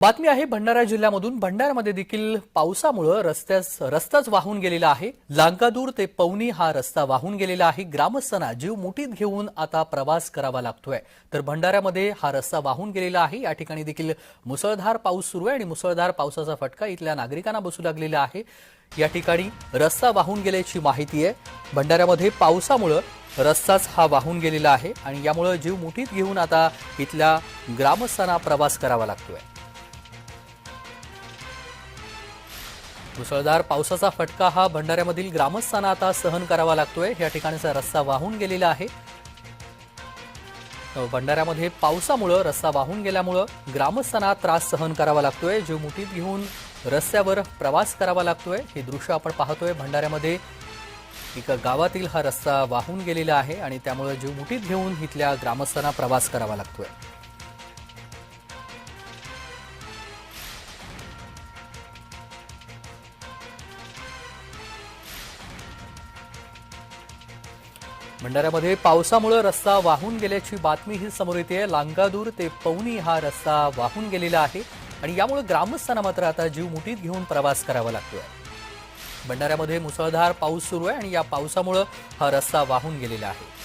बातमी आहे भंडारा जिल्ह्यामधून. भंडारमध्ये देखील पावसामुळं रस्त्यास रस्ताच वाहून गेलेला आहे. लांकादूर ते पवनी हा रस्ता वाहून गेलेला आहे. ग्रामस्थांना जीव मुठीत घेऊन आता प्रवास करावा लागतोय. तर भंडाऱ्यामध्ये हा रस्ता वाहून गेलेला आहे. या ठिकाणी देखील मुसळधार पाऊस सुरू आहे आणि मुसळधार पावसाचा फटका इथल्या नागरिकांना बसू लागलेला आहे. या ठिकाणी रस्ता वाहून गेल्याची माहिती आहे. भंडाऱ्यामध्ये पावसामुळं रस्ताच हा वाहून गेलेला आहे आणि यामुळं जीव मुठीत घेऊन आता इथल्या ग्रामस्थांना प्रवास करावा लागतोय. मुसळधार पावसाचा फटका हा भंडाऱ्यामधील ग्रामस्थांना आता सहन करावा लागतोय. या ठिकाणचा रस्ता वाहून गेलेला आहे. भंडाऱ्यामध्ये पावसामुळं रस्ता वाहून गेल्यामुळं ग्रामस्थांना त्रास सहन करावा लागतोय. जीव मुठीत घेऊन रस्त्यावर प्रवास करावा लागतोय. हे दृश्य आपण पाहतोय. भंडाऱ्यामध्ये एका गावातील हा रस्ता वाहून गेलेला आहे आणि त्यामुळे जीव मुठीत घेऊन इथल्या ग्रामस्थांना प्रवास करावा लागतोय. भंडाऱ्यामध्ये पावसामुळे रस्ता वाहून गेल्याची बातमी ही समोर येते. लांगादूर ते पवनी हा रस्ता वाहून गेलेला आहे आणि यामुळे ग्रामस्थांना मात्र आता जीव मुठीत घेऊन प्रवास करावा लागतोय. भंडाऱ्यामध्ये मुसळधार पाऊस सुरू आहे आणि या पावसामुळे हा रस्ता वाहून गेलेला आहे.